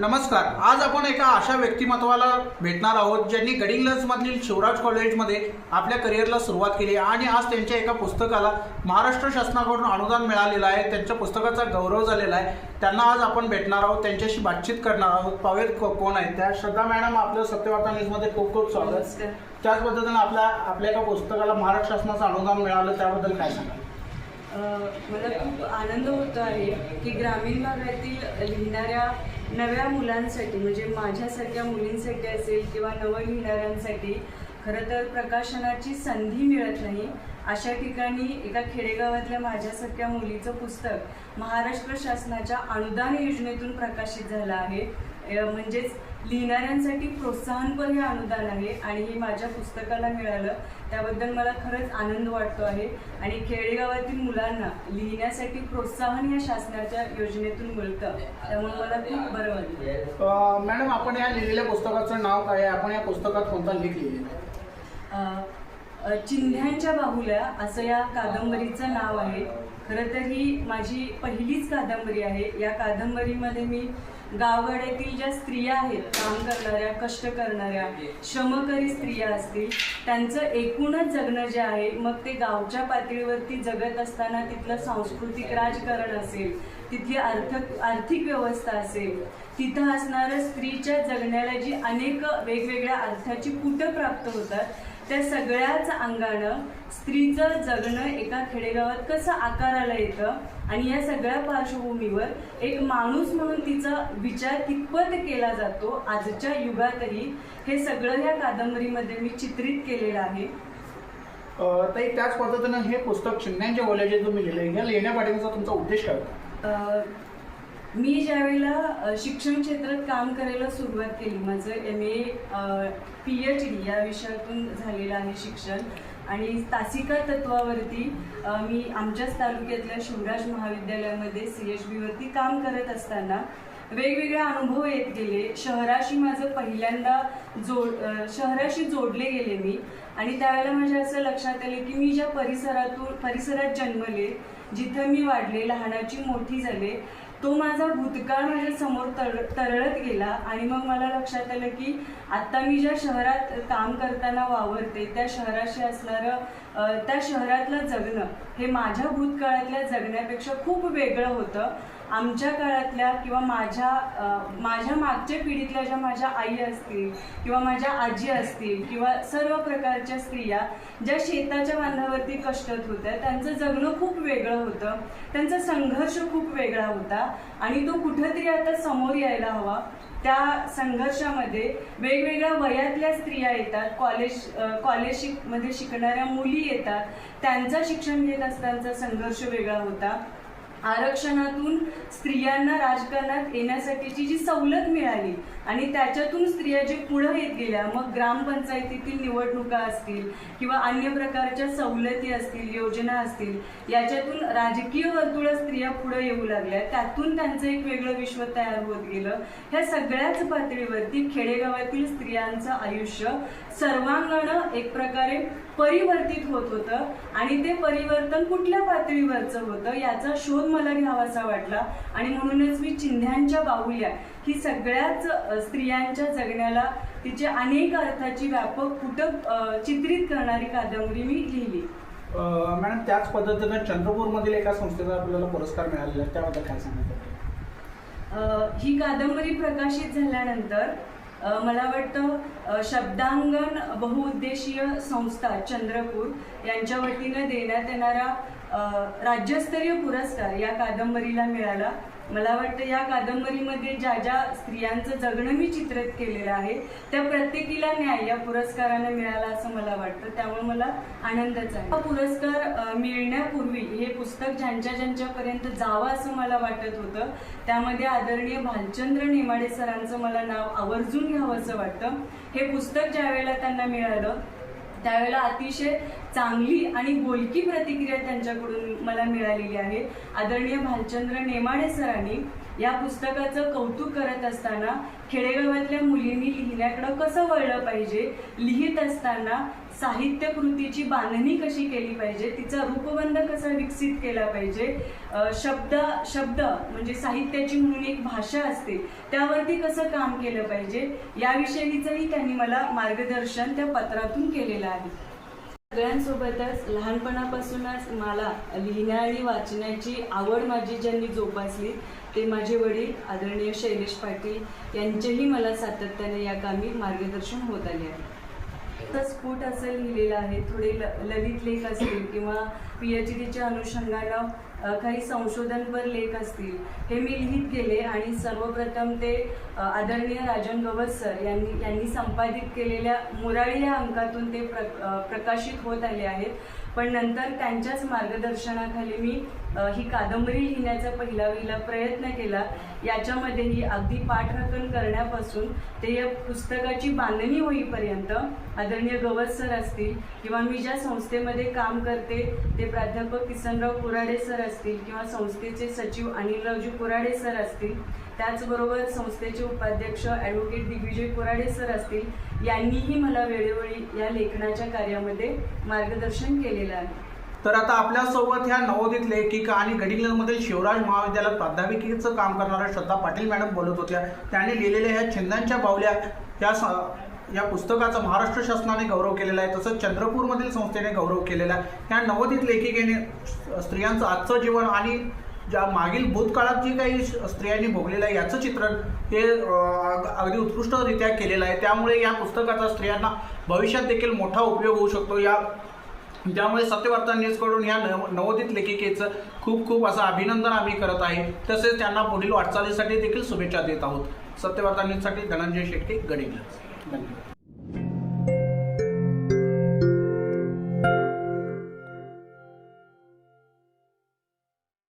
नमस्कार आज आपण एका अशा व्यक्तिमत्वाला भेटणार आहोत ज्यांनी गडिंग्लज मधील शिवराज कॉलेजमध्ये आपल्या करिअरला सुरुवात केली आणि आज त्यांच्या एका पुस्तकाला महाराष्ट्र शासनाकडून अनुदान मिळालेलं आहे. त्यांच्या पुस्तकाचा गौरव झालेला आहे. त्यांना आज आपण भेटणार आहोत त्यांच्याशी बातचीत करणार आहोत. को- कोण आहेत त्या श्रद्धा मॅडम आपलं सत्यवार्ता न्यूजमध्ये खूप खूप स्वागत. त्याच पद्धतीने आपल्या आपल्या एका पुस्तकाला महाराष्ट्र शासनाचं अनुदान मिळालं त्याबद्दल काय सांगाल? अ, मला खूप आनंद होतो आहे की ग्रामीण भागातील लिहिणाऱ्या नव्या मुलांसाठी म्हणजे माझ्यासारख्या मुलींसाठी असेल किंवा नवं लिहिणाऱ्यांसाठी खरं तर प्रकाशनाची संधी मिळत नाही. अशा ठिकाणी एका खेडेगावातल्या माझ्यासारख्या मुलीचं पुस्तक महाराष्ट्र शासनाच्या अनुदान योजनेतून प्रकाशित झालं आहे. म्हणजेच लिहिणाऱ्यांसाठी प्रोत्साहनपर हे अनुदान आहे आणि हे माझ्या पुस्तकाला मिळालं. त्याबद्दल मला खरंच आनंद वाटतो आहे. आणि खेडेगावातील मुलांना लिहिण्यासाठी प्रोत्साहन या शासनाच्या योजनेतून मिळतं. त्यामुळे मला खूप बरं वाटतं. मॅडम आपण या लिहिलेल्या पुस्तकाचं नाव काय आहे? आपण या पुस्तकात कोणता लेख लिहिलेला चिन्ह्यांच्या बाहुल्या असं या कादंबरीचं नाव आहे. खरं तर ही माझी पहिलीच कादंबरी आहे. या कादंबरीमध्ये मी गावगाड्यातील ज्या स्त्रिया आहेत काम करणाऱ्या कष्ट करणाऱ्या श्रमकरी स्त्रिया असतील त्यांचं एकूणच जगणं जे आहे मग ते गावच्या पातळीवरती जगत असताना तिथलं सांस्कृतिक राजकारण असेल तिथली अर्थ आर्थिक व्यवस्था असेल तिथं असणारं स्त्रीच्या जगण्याला जी अनेक वेगवेगळ्या अर्थाची कुठं प्राप्त होतात त्या सगळ्याच अंगानं स्त्रीचं जगणं एका खेडेगावात कसं आकाराला येतं आणि या सगळ्या पार्श्वभूमीवर एक माणूस म्हणून तिचा विचार कितपत केला जातो आजच्या युगातही हे सगळं या कादंबरीमध्ये मी चित्रित केलेलं आहे. ताई त्याच पद्धतीनं हे पुस्तक चिन्ह्यांच्या ओल्या जे तुम्ही लिहिले या लिहिण्यापाठीमागचा तुमचा उद्देश काय होता? मी ज्यावेळेला शिक्षण क्षेत्रात काम करायला सुरुवात केली माझं M A P H D या विषयातून झालेलं आहे शिक्षण. आणि तासिका तत्वावरती मी आमच्याच तालुक्यातल्या शिवराज महाविद्यालयामध्ये सी एच बीवरती काम करत असताना वेगवेगळे अनुभव येत गेले. शहराशी माझं पहिल्यांदा जोड शहराशी जोडले गेले मी. आणि त्यावेळेला माझ्या असं लक्षात आले की मी ज्या परिसरातून परिसरात जन्मले जिथं मी वाढले लहानाची मोठी झाले तो माझा भूतकाळ माझ्यासमोर तर तरळत गेला आणि मग मला लक्षात आलं की आत्ता मी ज्या शहरात काम करताना वावरते त्या शहराशी असणारं त्या शहरातलं जगणं हे माझ्या भूतकाळातल्या जगण्यापेक्षा खूप वेगळं होतं. आमच्या काळातल्या किंवा माझ्या माझ्या मागच्या पिढीतल्या ज्या माझ्या आई असतील किंवा माझ्या आजी असतील किंवा सर्व प्रकारच्या स्त्रिया ज्या शेताच्या बांधावरती कष्टत होत्या त्यांचं जगणं खूप वेगळं होतं. त्यांचा संघर्ष खूप वेगळा होता आणि तो कुठंतरी आता समोर यायला हवा. त्या संघर्षामध्ये वेगवेगळ्या वयातल्या स्त्रिया येतात कॉलेज कॉलेज शिकमध्ये शिकणाऱ्या मुली येतात. त्यांचा शिक्षण घेत असतानाचा संघर्ष वेगळा होता. आरक्षणातून स्त्रियांना राजकारणात येण्यासाठीची जी सवलत मिळाली आणि त्याच्यातून स्त्रिया जे पुढं येत गेल्या मग ग्रामपंचायतीतील निवडणुका असतील किंवा अन्य प्रकारच्या सवलती असतील योजना असतील याच्यातून राजकीय वर्तुळात स्त्रिया पुढे येऊ लागल्या. त्यातून त्यांचं एक वेगळं विश्व तयार होत गेलं. ह्या सगळ्याच पातळीवरती खेडेगावातील स्त्रियांचं आयुष्य सर्वांगानं एक प्रकारे परिवर्तित होत होतं आणि ते परिवर्तन कुठल्या पातळीवरचं होतं याचा शोध मला घ्यावासा वाटला. आणि म्हणूनच मी चिन्ह्यांच्या बाहुल्या ही सगळ्याच स्त्रियांच्या जगण्याला तिचे अनेक अर्थाची व्यापक कुटक चित्रित करणारी कादंबरी मी लिहिली. मॅडम त्याच पद्धतीनं चंद्रपूरमधील एका संस्थेचा आपल्याला पुरस्कार मिळालेला त्याबद्दल काय अ, ही कादंबरी प्रकाशित झाल्यानंतर मला वाटतं शब्दांगण बहुउद्देशीय संस्था चंद्रपूर यांच्या वतीनं देण्यात येणारा राज्यस्तरीय पुरस्कार या कादंबरीला मिळाला. मला वाटतं या कादंबरीमध्ये ज्या ज्या स्त्रियांचं जगणं मी चित्रित केलेलं आहे त्या प्रत्येकीला न्याय या पुरस्कारानं मिळाला असं मला वाटतं. त्यामुळे मला आनंदच आहे. हा पुरस्कार मिळण्यापूर्वी हे पुस्तक ज्यांच्या ज्यांच्यापर्यंत जावं असं मला वाटत होतं त्यामध्ये आदरणीय भालचंद्र नेमाडे सरांचं मला नाव आवर्जून घ्यावं असं वाटतं. हे पुस्तक ज्या वेळेला त्यांना मिळालं त्यावेळेला अतिशय चांगली आणि बोलकी प्रतिक्रिया त्यांच्याकडून मला मिळालेली आहे. आदरणीय भालचंद्र नेमाडे सरांनी या पुस्तकाचं कौतुक करत असताना खेडेगावातल्या मुलींनी लिहिण्याकडं कसं वळलं पाहिजे? लिहित असताना साहित्य कृतीची बांधणी कशी केली पाहिजे? तिचा रूपबंध कसा विकसित केला पाहिजे? शब्द शब्द म्हणजे साहित्याची म्हणून एक भाषा असते त्यावरती कसं काम केलं पाहिजे? याविषयीचंही त्यांनी मला मार्गदर्शन त्या पत्रातून केलेलं आहे. सगळ्यांसोबतच लहानपणापासूनच मला लिहिण्या आणि वाचण्याची आवड माझी ज्यांनी जोपासली ते माझे वडील आदरणीय शैलेश पाटील यांचेही मला सातत्याने या कामी मार्गदर्शन होत आले आहे. स्फुट असं लिहिलेलं आहे. थोडे ल ललित लेख असतील किंवा पी एच डीच्या अनुषंगानं काही संशोधनपर लेख असतील. हे मी लिहित गेले आणि सर्वप्रथम ते आदरणीय राजन गवत सर यांनी यांनी संपादित केलेल्या मुराळी या अंकातून ते प्र प्रकाशित होत आले आहेत. पण नंतर त्यांच्याच मार्गदर्शनाखाली मी ही कादंबरी लिहिण्याचा पहिला पहिला प्रयत्न केला. याच्यामध्येही अगदी पाठराखण करण्यापासून ते या पुस्तकाची बांधणी होईपर्यंत आदरणीय गवत सर असतील किंवा मी ज्या संस्थेमध्ये काम करते ते प्राध्यापक किसनराव कुराडे सर असतील किंवा संस्थेचे सचिव अनिलरावजी कुराडे सर असतील त्याचबरोबर संस्थेचे उपाध्यक्ष ॲडव्होकेट दिग्विजय कोराडे सर असतील यांनीही मला वेळोवेळी या लेखनाच्या कार्यामध्ये मार्गदर्शन केलेलं आहे. तर आता आपल्यासोबत ह्या नवोदित लेखिका आणि गडिंगलमधील शिवराज महाविद्यालयात प्राध्यापिकेचं काम करणाऱ्या श्रद्धा पाटील मॅडम बोलत होत्या. त्यांनी लिहिलेल्या ह्या छंदांच्या बावल्या या स- या पुस्तकाचा महाराष्ट्र शासनाने गौरव केलेला आहे तसंच चंद्रपूरमधील संस्थेने गौरव केलेला आहे. त्या नवोदित लेखिकेने स्त्रियांचं आजचं जीवन आणि ज्या मागील भूतकाळात जी काही स्त्रियांनी भोगलेलं आहे याचं चित्रण हे अगदी उत्कृष्टरित्या केलेलं आहे. त्यामुळे या पुस्तकाचा स्त्रियांना भविष्यात देखील मोठा उपयोग होऊ शकतो. या त्यामुळे सत्यवार्ता न्यूजकडून या नव नवोदित लेखिकेचं खूप खूप असं अभिनंदन आम्ही करत आहे. तसेच त्यांना पुढील वाटचालीसाठी देखील शुभेच्छा देत आहोत. सत्यवार्ता न्यूजसाठी धनंजय शेट्टी गडिंग धन्यवाद.